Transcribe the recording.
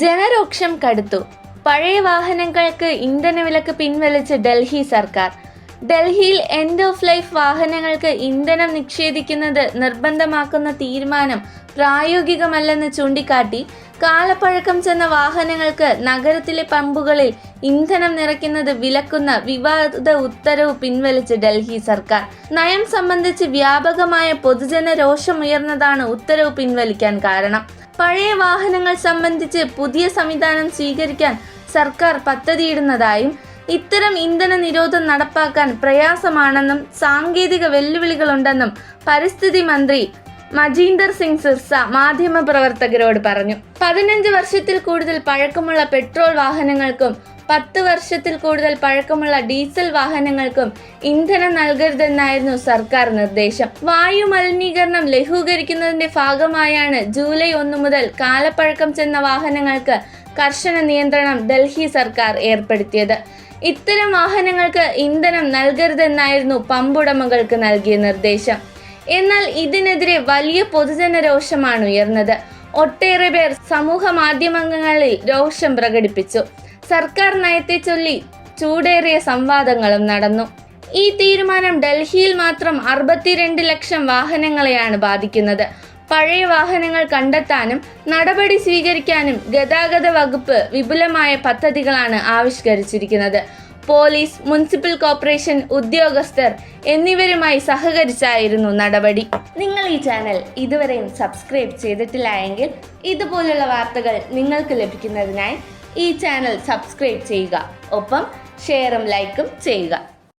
ജനരോക്ഷം കടുത്തു. പഴയ വാഹനങ്ങൾക്ക് ഇന്ധന വിലക്ക് പിൻവലിച്ച് ഡൽഹി സർക്കാർ. ഡൽഹിയിൽ എൻഡ് ഓഫ് ലൈഫ് വാഹനങ്ങൾക്ക് ഇന്ധനം നിക്ഷേപിക്കുന്നത് നിർബന്ധമാക്കുന്ന തീരുമാനം പ്രായോഗികമല്ലെന്ന് ചൂണ്ടിക്കാട്ടി കാലപ്പഴക്കം ചെന്ന വാഹനങ്ങൾക്ക് നഗരത്തിലെ പമ്പുകളിൽ ഇന്ധനം നിറയ്ക്കുന്നത് വിലക്കുന്ന വിവാദ ഉത്തരവ് പിൻവലിച്ച് ഡൽഹി സർക്കാർ. നയം സംബന്ധിച്ച് വ്യാപകമായ പൊതുജന രോഷമുയർന്നതാണ് ഉത്തരവ് പിൻവലിക്കാൻ കാരണം. പഴയ വാഹനങ്ങൾ സംബന്ധിച്ച് പുതിയ സംവിധാനം സ്വീകരിക്കാൻ സർക്കാർ പദ്ധതിയിടുന്നതായും ഇത്തരം ഇന്ധന നിരോധം നടപ്പാക്കാൻ പ്രയാസമാണെന്നും സാങ്കേതിക വെല്ലുവിളികളുണ്ടെന്നും പരിസ്ഥിതി മന്ത്രി മജീന്ദർ സിംഗ് സിർസ മാധ്യമ പ്രവർത്തകരോട് പറഞ്ഞു. പതിനഞ്ച് വർഷത്തിൽ കൂടുതൽ പഴക്കമുള്ള പെട്രോൾ വാഹനങ്ങൾക്കും പത്ത് വർഷത്തിൽ കൂടുതൽ പഴക്കമുള്ള ഡീസൽ വാഹനങ്ങൾക്കും ഇന്ധനം നൽകരുതെന്നായിരുന്നു സർക്കാർ നിർദ്ദേശം. വായു മലിനീകരണം ലഘൂകരിക്കുന്നതിന്റെ ഭാഗമായാണ് ജൂലൈ ഒന്ന് മുതൽ കാലപ്പഴക്കം ചെന്ന വാഹനങ്ങൾക്ക് കർശന നിയന്ത്രണം ഡൽഹി സർക്കാർ ഏർപ്പെടുത്തിയത്. ഇത്തരം വാഹനങ്ങൾക്ക് ഇന്ധനം നൽകരുതെന്നായിരുന്നു പമ്പുടമകൾക്ക് നൽകിയ നിർദ്ദേശം. എന്നാൽ ഇതിനെതിരെ വലിയ പൊതുജന രോഷമാണ് ഉയർന്നത്. ഒട്ടേറെ പേർ സമൂഹ മാധ്യമങ്ങളിൽ രോഷം പ്രകടിപ്പിച്ചു. സർക്കാർ നയത്തെ ചൊല്ലി ചൂടേറിയ സംവാദങ്ങളും നടന്നു. ഈ തീരുമാനം ഡൽഹിയിൽ മാത്രം അറുപത്തിരണ്ട് ലക്ഷം വാഹനങ്ങളെയാണ് ബാധിക്കുന്നത്. പഴയ വാഹനങ്ങൾ കണ്ടെത്താനും നടപടി സ്വീകരിക്കാനും ഗതാഗത വകുപ്പ് വിപുലമായ പദ്ധതികളാണ് ആവിഷ്കരിച്ചിരിക്കുന്നത്. പോലീസ് മുനിസിപ്പൽ കോർപ്പറേഷൻ ഉദ്യോഗസ്ഥർ എന്നിവരുമായി സഹകരിച്ചായിരുന്നു നടപടി. നിങ്ങൾ ഈ ചാനൽ ഇതുവരെയും സബ്സ്ക്രൈബ് ചെയ്തിട്ടില്ല എങ്കിൽ ഇതുപോലുള്ള വാർത്തകൾ നിങ്ങൾക്ക് ലഭിക്കുന്നതിനായി ഈ ചാനൽ സബ്സ്ക്രൈബ് ചെയ്യുക. ഒപ്പം ഷെയറും ലൈക്കും ചെയ്യുക.